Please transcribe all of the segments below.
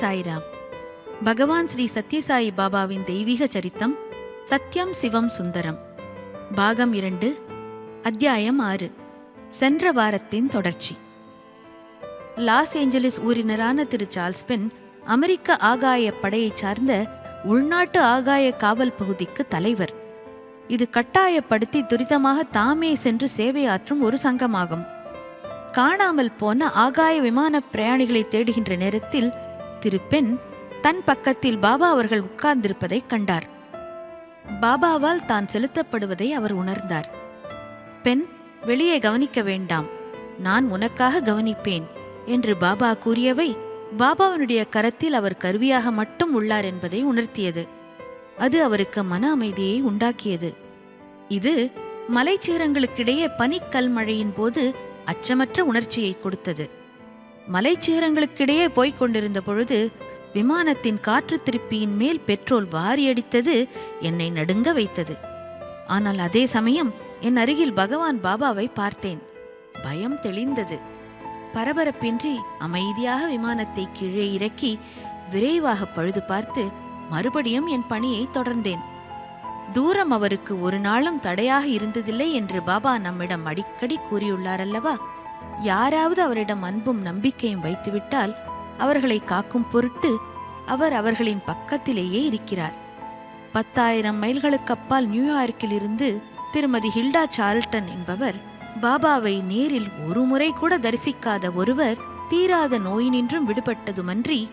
சாய்ராம். பகவான் ஸ்ரீ சத்யசாயி பாபாவின் தெய்வீக சரித்தம் சத்யம் சிவம் சுந்தரம். பாகம் இரண்டு அத்தியாயம் ஆறு சென்ற வாரத்தின் தொடர்ச்சி. லாஸ் ஏஞ்சலிஸ் ஊரினரான திரு சார்ல்ஸ் பென் அமெரிக்க ஆகாய படையைச் சார்ந்த உள்நாட்டு ஆகாய காவல் பகுதிக்கு தலைவர். இது கட்டாயப்படுத்தி துரிதமாக தாமே சென்று சேவையாற்றும் ஒரு சங்கமாகும். காணாமல் போன ஆகாய விமான பிரயாணிகளை தேடுகின்ற நேரத்தில் திரு தன் பக்கத்தில் பாபா அவர்கள் உட்கார்ந்திருப்பதைக் கண்டார். பாபாவால் தான் செலுத்தப்படுவதை அவர் உணர்ந்தார். பெண் வெளியே கவனிக்க வேண்டாம். நான் உனக்காக கவனிப்பேன் என்று பாபா கூறியவை பாபாவினுடைய கரத்தில் அவர் கருவியாக மட்டும் உள்ளார் என்பதை உணர்த்தியது. அது அவருக்கு மன அமைதியை உண்டாக்கியது. இது மலைச்சிகரங்களுக்கிடையே பனிக்கல் மழையின் போது அச்சமற்ற உணர்ச்சியை கொடுத்தது. மலைச்சிகரங்களுக்கிடையே போய்க் கொண்டிருந்த பொழுது விமானத்தின் காற்று திருப்பியின் மேல் பெட்ரோல் வாரியடித்தது என்னை நடுங்க வைத்தது. ஆனால் அதே சமயம் என் அருகில் பகவான் பாபாவை பார்த்தேன். பயம் தெளிந்தது. பரபரப்பின்றி அமைதியாக விமானத்தை கீழே இறக்கி விரைவாக பழுது பார்த்து மறுபடியும் என் பணியை தொடர்ந்தேன். தூரம் அவருக்கு ஒரு நாளும் தடையாக இருந்ததில்லை என்று பாபா நம்மிடம் அடிக்கடி கூறியுள்ளார் அல்லவா? யாராவது அவரிடம் அன்பும் நம்பிக்கையும் வைத்துவிட்டால் அவர்களை காக்கும் பொருட்டு அவர் அவர்களின் பக்கத்திலேயே இருக்கிறார். பத்தாயிரம் மைல்களுக்கு அப்பால் நியூயார்க்கில் இருந்து திருமதி ஹில்டா சார்ல்டன் என்பவர் பாபாவை நேரில் ஒரு முறை கூட தரிசிக்காத ஒருவர் தீராத நோயினின்றும் விடுபட்டதுமன்றி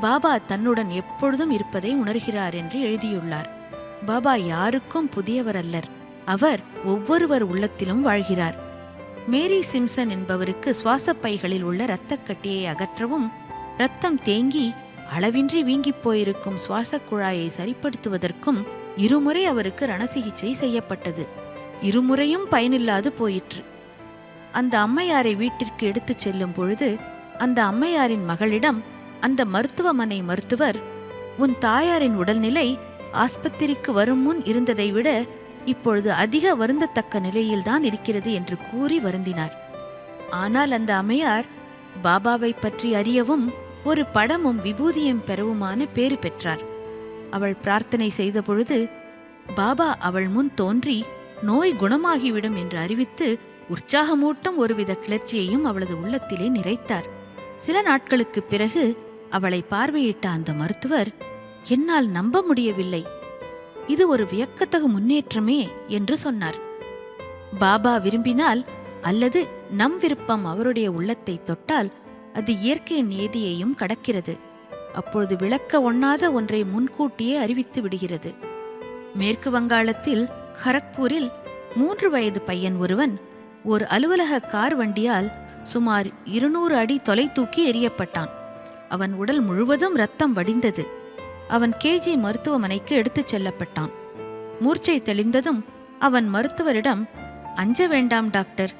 பாபா தன்னுடன் எப்பொழுதும் இருப்பதை உணர்கிறார் என்று எழுதியுள்ளார். பாபா யாருக்கும் புதியவர் அல்லர் அவர் ஒவ்வொருவர் உள்ளத்திலும் வாழ்கிறார். மேரி சிம்சன் என்பவருக்கு சுவாசப் பைகளில் உள்ள இரத்தக்கட்டியை அகற்றவும் இரத்தம் தேங்கி அளவின்றி வீங்கிப் போயிருக்கும் சுவாசக் குழாயை சரிப்படுத்துவதற்கும் இருமுறை அவருக்கு ரணசிகிச்சை செய்யப்பட்டது. இருமுறையும் பயனில்லாது போயிற்று. அந்த அம்மையாரை வீட்டிற்கு எடுத்துச் செல்லும் பொழுது அந்த அம்மையாரின் மகளிடம் அந்த மருத்துவமனை மருத்துவர் உன் தாயாரின் உடல்நிலை ஆஸ்பத்திரிக்கு வரும் முன் இருந்ததை விட இப்பொழுது அதிக வருந்தத்தக்க நிலையில்தான் இருக்கிறது என்று கூறி வருந்தினார். ஆனால் அந்த அம்மையார் பாபாவை பற்றி அறியவும் ஒரு படமும் விபூதியும் பெறவுமான பேறு பெற்றார். அவள் பிரார்த்தனை செய்தபொழுது பாபா அவள் முன் தோன்றி நோய் குணமாகிவிடும் என்று அறிவித்து உற்சாகமூட்டும் ஒருவித கிளர்ச்சியையும் அவளது உள்ளத்திலே நிறைத்தார். சில நாட்களுக்குப் பிறகு அவளை பார்வையிட்ட அந்த மருத்துவர் என்னால் நம்ப முடியவில்லை. இது ஒரு வியக்கத்தகு முன்னேற்றமே என்று சொன்னார். பாபா விரும்பினால் அல்லது நம் விருப்பம் அவருடைய உள்ளத்தை தொட்டால் அது இயற்கையின் நியதியையும் கடக்கிறது. அப்பொழுது விளக்க ஒண்ணாத ஒன்றை முன்கூட்டியே அறிவித்து விடுகிறது. மேற்கு வங்காளத்தில் ஹரக்பூரில் மூன்று வயது பையன் ஒருவன் ஒரு அலுவலக கார் வண்டியால் சுமார் இருநூறு அடி தொலை தூக்கி எறியப்பட்டான். அவன் உடல் முழுவதும் ரத்தம் வடிந்தது. அவன் கேஜி மருத்துவமனைக்கு எடுத்துச் செல்லப்பட்டான். மூர்ச்சை தெளிந்ததும் அவன் மருத்துவரிடம் அஞ்ச வேண்டாம் டாக்டர்.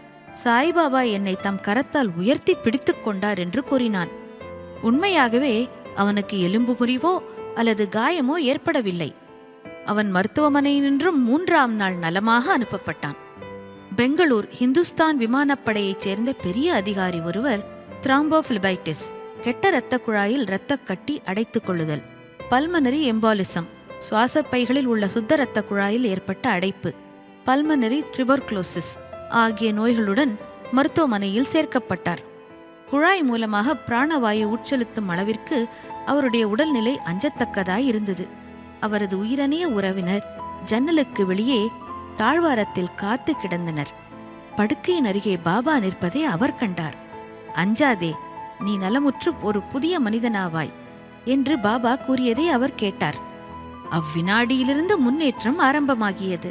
சாய்பாபா என்னை தம் கரத்தால் உயர்த்தி பிடித்துக் கொண்டார் என்று கூறினான். உண்மையாகவே அவனுக்கு எலும்பு முறிவோ அல்லது காயமோ ஏற்படவில்லை. அவன் மருத்துவமனையினின்றும் மூன்றாம் நாள் நலமாக அனுப்பப்பட்டான். பெங்களூர் ஹிந்துஸ்தான் விமானப்படையைச் சேர்ந்த பெரிய அதிகாரி ஒருவர் திராம்போபிலிபைட்டிஸ் கெட்ட இரத்த குழாயில் இரத்தக் கட்டி அடைத்துக் கொள்ளுதல். பல்மனரி எம்பாலிசம் சுவாசப்பைகளில் உள்ள சுத்த இரத்த குழாயில் ஏற்பட்ட அடைப்பு பல்மனரி ட்ரிபர்க்ளோசிஸ் ஆகிய நோய்களுடன் மருத்துவமனையில் சேர்க்கப்பட்டார். குழாய் மூலமாக பிராணவாயு உட்செலுத்தும் அளவிற்கு அவருடைய உடல்நிலை அஞ்சத்தக்கதாய் இருந்தது. அவரது உயிரணிய உறவினர் ஜன்னலுக்கு வெளியே தாழ்வாரத்தில் காத்து கிடந்தனர். படுக்கையின் அருகே பாபா நிற்பதை அவர் கண்டார். அஞ்சாதே நீ நலமுற்று ஒரு புதிய மனிதனாவாய். என்று பாபா கூறியதை அவர் கேட்டார். அவ்வினாடியிலிருந்து முன்னேற்றம் ஆரம்பமாகியது.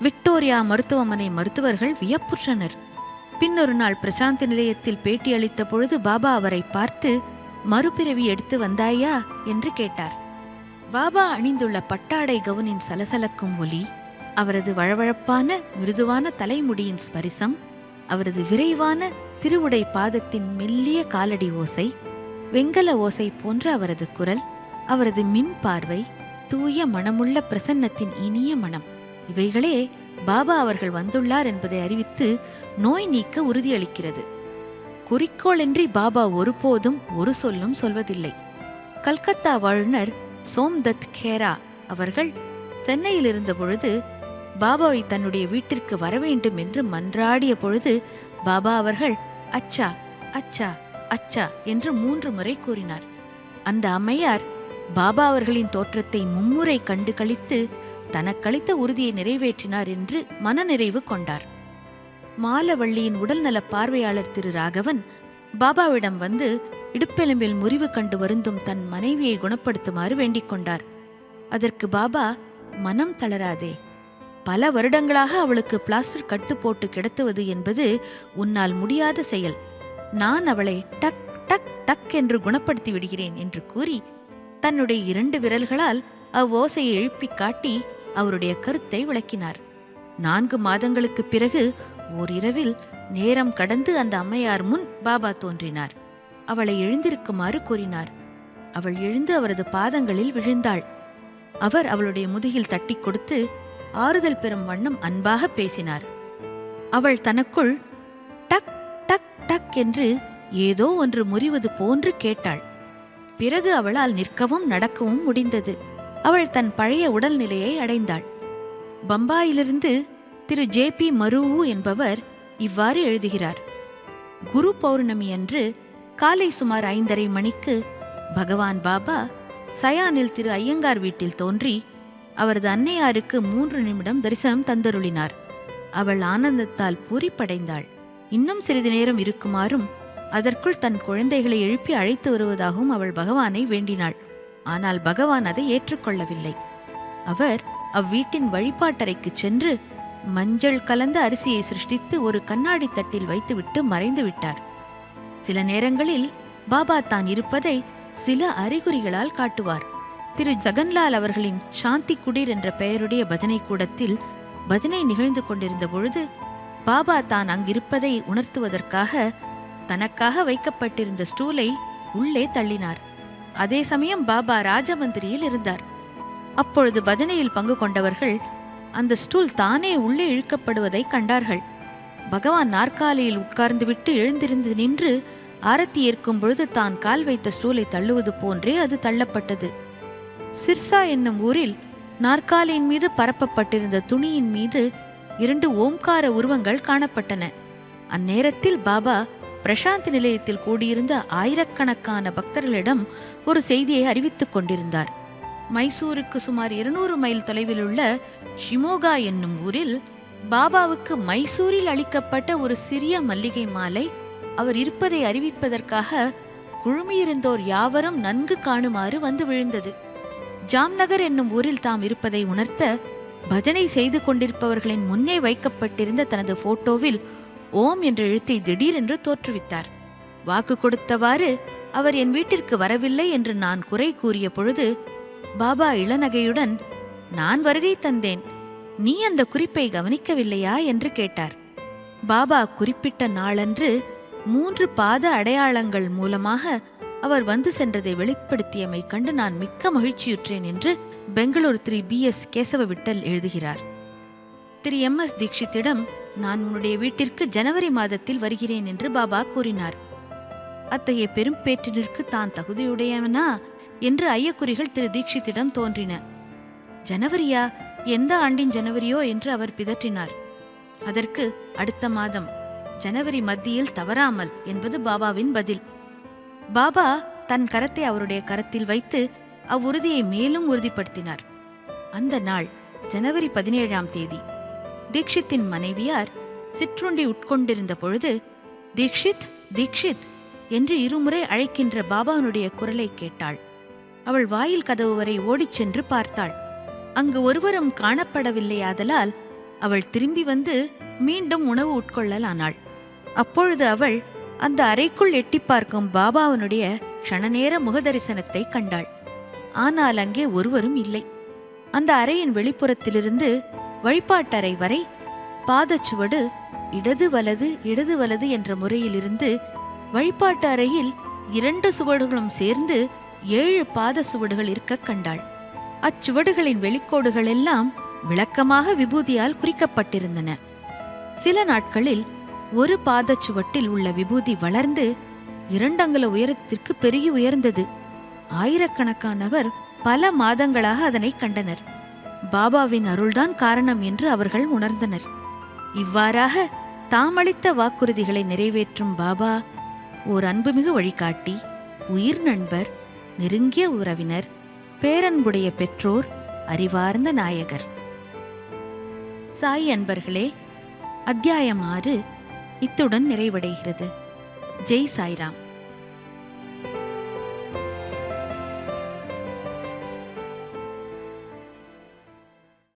விக்டோரியா மருத்துவமனை மருத்துவர்கள் வியப்புற்றனர். பின்னொரு நாள் பிரசாந்த் நிலையத்தில் பேட்டியளித்த பொழுது பாபா அவரை பார்த்து மறுபிறவி எடுத்து வந்தாயா? என்று கேட்டார். பாபா அணிந்துள்ள பட்டாடை கவுனின் சலசலக்கும் ஒலி அவரது வழவழப்பான மிருதுவான தலைமுடியின் ஸ்பரிசம் அவரது விரைவான திருவுடை பாதத்தின் மெல்லிய காலடி ஓசை வெங்கல ஓசை போன்ற அவரது குரல் அவரது மின் பார்வை தூய மனமுள்ள பிரசன்னத்தின் இனிய மனம். இவைகளே பாபா அவர்கள் வந்துள்ளார் என்பதை அறிவித்து நோய் நீக்க உறுதியளிக்கிறது. குறிக்கோளின்றி பாபா ஒருபோதும் ஒரு சொல்லும் சொல்வதில்லை. கல்கத்தா வாழ்நர் சோம்தத் கேரா அவர்கள் சென்னையில் இருந்த பொழுது பாபாவை தன்னுடைய வீட்டிற்கு வரவேண்டும் என்று மன்றாடிய பொழுது பாபா அவர்கள் அச்சா அச்சா அச்சா என்று மூன்று முறை கூறினார். அந்த அம்மையார் பாபா அவர்களின் தோற்றத்தை மும்முறை கண்டு கழித்து தனக்களித்த உறுதியை நிறைவேற்றினார் என்று மனநிறைவு கொண்டார். மாலவள்ளியின் உடல்நல பார்வையாளர் திரு ராகவன் பாபாவிடம் வந்து இடுப்பெலும்பில் முறிவு கண்டு வருந்தும் தன் மனைவியை குணப்படுத்துமாறு வேண்டிக் கொண்டார். அதற்கு பாபா மனம் தளராதே. பல வருடங்களாக அவளுக்கு பிளாஸ்டர் கட்டு போட்டு கிடத்துவது என்பது உன்னால் முடியாத செயல். நான் அவளை டக் டக் டக் என்று குணப்படுத்தி விடுகிறேன் என்று கூறி தன்னுடைய இரண்டு விரல்களால் அவ்வோசையை எழுப்பிக் காட்டி அவருடைய கருத்தை விளக்கினார். நான்கு மாதங்களுக்குப் பிறகு ஓரிரவில் நேரம் கடந்து அந்த அம்மையார் முன் பாபா தோன்றினார். அவளை எழுந்திருக்குமாறு கூறினார். அவள் எழுந்து அவரது பாதங்களில் விழுந்தாள். அவர் அவளுடைய முதுகில் தட்டிக் கொடுத்து ஆறுதல் பெறும் வண்ணம் அன்பாக பேசினார். அவள் தனக்குள் டக் என்று ஏதோ ஒன்று முறிவது போன்று கேட்டாள். பிறகு அவளால் நிற்கவும் நடக்கவும் முடிந்தது. அவள் தன் பழைய உடல்நிலையை அடைந்தாள். பம்பாயிலிருந்து திரு. ஜே. பி. மருவு என்பவர் இவ்வாறு எழுதுகிறார். குரு பௌர்ணமி அன்று காலை சுமார் ஐந்தரை மணிக்கு பகவான் பாபா சயானில் திரு. ஐயங்கார் வீட்டில் தோன்றி அவரது அன்னையாருக்கு மூன்று நிமிடம் தரிசனம் தந்தருளினார். அவள் ஆனந்தத்தால் பூரிப்படைந்தாள். இன்னும் சிறிது நேரம் இருக்குமாறும் அதற்குள் தன் குழந்தைகளை எழுப்பி அழைத்து வருவதாகவும் அவள் பகவானை வேண்டினாள். ஆனால் பகவான் அதை ஏற்றுக்கொள்ளவில்லை. அவர் அவ்வீட்டின் வழிபாட்டறைக்குச் சென்று மஞ்சள் கலந்த அரிசியை சிருஷ்டித்து ஒரு கண்ணாடி தட்டில் வைத்துவிட்டு மறைந்து விட்டார். சில நேரங்களில் பாபா தான் இருப்பதை சில அறிகுறிகளால் காட்டுவார். திரு ஜெகன்லால் அவர்களின் சாந்தி குடீர் என்ற பெயருடைய பஜனை கூடத்தில் பஜனை நிகழ்ந்து கொண்டிருந்த பொழுது பாபா தான் அங்கிருப்பதை உணர்த்துவதற்காக தனக்காக வைக்கப்பட்டிருந்த ஸ்டூலை உள்ளே தள்ளினார். அதே சமயம் பாபா ராஜமந்திரியில் இருந்தார். அப்பொழுது பஜனையில் பங்கு கொண்டவர்கள் அந்த ஸ்டூல் தானே உள்ளே இழுக்கப்படுவதை கண்டார்கள். பகவான் நாற்காலியில் உட்கார்ந்துவிட்டு எழுந்திருந்து நின்று ஆரத்தி ஏற்கும் பொழுது தான் கால் வைத்த ஸ்டூலை தள்ளுவது போன்றே அது தள்ளப்பட்டது. சிர்சா என்னும் ஊரில் நாற்காலியின் மீது பரப்பப்பட்டிருந்த துணியின் மீது இரண்டு ஓம்கார உருவங்கள் காணப்பட்டன. அந்நேரத்தில் பாபா பிரசாந்த் நிலையத்தில் கூடியிருந்த ஆயிரக்கணக்கான பக்தர்களிடம் ஒரு செய்தியை அறிவித்துக் கொண்டிருந்தார். மைசூருக்கு சுமார் இருநூறு மைல் தொலைவில் உள்ள ஷிமோகா என்னும் ஊரில் பாபாவுக்கு மைசூரில் அளிக்கப்பட்ட ஒரு சிறிய மல்லிகை மாலை அவர் இருப்பதை அறிவிப்பதற்காக குழுமியிருந்தோர் யாவரும் நன்கு காணுமாறு வந்து விழுந்தது. ஜாம்நகர் என்னும் ஊரில் தாம் இருப்பதை உணர்த்த பஜனை செய்து கொண்டிருப்பவர்களின் முன்னே வைக்கப்பட்டிருந்த தனது போட்டோவில் ஓம் என்ற எழுத்தை திடீரென்று தோற்றுவித்தார். வாக்கு கொடுத்தவாறு அவர் என் வீட்டிற்கு வரவில்லை என்று நான் குறை கூறிய பொழுது பாபா இளநகையுடன் நான் வருகை தந்தேன். நீ அந்த குறிப்பை கவனிக்கவில்லையா? என்று கேட்டார். பாபா குறிப்பிட்ட நாளன்று மூன்று பாத அடையாளங்கள் மூலமாக அவர் வந்து சென்றதை வெளிப்படுத்தியமை கண்டு நான் மிக்க மகிழ்ச்சியுற்றேன் என்று பெங்களூர் திரு பி எஸ் கேசவ விட்டல் எழுதுகிறார். திரு எம் எஸ் தீக்ஷித்திடம் நான் உன்னுடைய வீட்டிற்கு ஜனவரி மாதத்தில் வருகிறேன் என்று பாபா கூறினார். அத்தகைய பெரும் பேற்றினிற்கு தான் தகுதியுடையவனா என்று ஐயக்குறிகள் திரு தீக்ஷித்திடம் தோன்றின. ஜனவரியா? எந்த ஆண்டின் ஜனவரியோ? என்று அவர் பிதற்றினார். அதற்கு அடுத்த மாதம். ஜனவரி மத்தியில் தவறாமல் என்பது பாபாவின் பதில். பாபா தன் கரத்தை அவருடைய கரத்தில் வைத்து அவ்வுறுதியை மேலும் உறுதிப்படுத்தினார். அந்த நாள் ஜனவரி பதினேழாம் தேதி. தீக்ஷித்தின் மனைவியார் சிற்றுண்டி உட்கொண்டிருந்த பொழுது தீக்ஷித் தீக்ஷித் என்று இருமுறை அழைக்கின்ற பாபாவினுடைய குரலை கேட்டாள். அவள் வாயில் கதவு வரை ஓடிச் சென்று பார்த்தாள். அங்கு ஒருவரும் காணப்படவில்லையாதலால் அவள் திரும்பி வந்து மீண்டும் உணவு உட்கொள்ளலானாள். அப்பொழுது அவள் அந்த அறைக்குள் எட்டி பார்க்கும் பாபாவனுடைய க்ஷணநேர முகதரிசனத்தை கண்டாள். ஆனால் அங்கே ஒருவரும் இல்லை. அந்த அறையின் வெளிப்புறத்திலிருந்து வழிபாட்டறை வரை பாதச்சுவடு இடது வலது இடது வலது என்ற முறையிலிருந்து வழிபாட்டு அறையில் இரண்டு சுவடுகளும் சேர்ந்து ஏழு பாத சுவடுகள் இருக்க கண்டாள். அச்சுவடுகளின் வெளிக்கோடுகள் எல்லாம் விளக்கமாக விபூதியால் குறிக்கப்பட்டிருந்தன. சில நாட்களில் ஒரு பாதச்சுவட்டில் உள்ள விபூதி வளர்ந்து இரண்டங்குல உயரத்திற்கு பெருகி உயர்ந்தது. ஆயிரக்கணக்கானவர் பல மாதங்களாக அதனை கண்டனர். பாபாவின் அருள்தான் காரணம் என்று அவர்கள் உணர்ந்தனர். இவ்வாறாக தாமளித்த வாக்குறுதிகளை நிறைவேற்றும் பாபா ஓர் அன்புமிகு வழிகாட்டி உயிர் நண்பர் நெருங்கிய உறவினர் பேரன்புடைய பெற்றோர் அறிவார்ந்த நாயகர். சாய் அன்பர்களே அத்தியாயம் ஆறு இத்துடன் நிறைவடைகிறது. ஜெய் சாய்ராம்.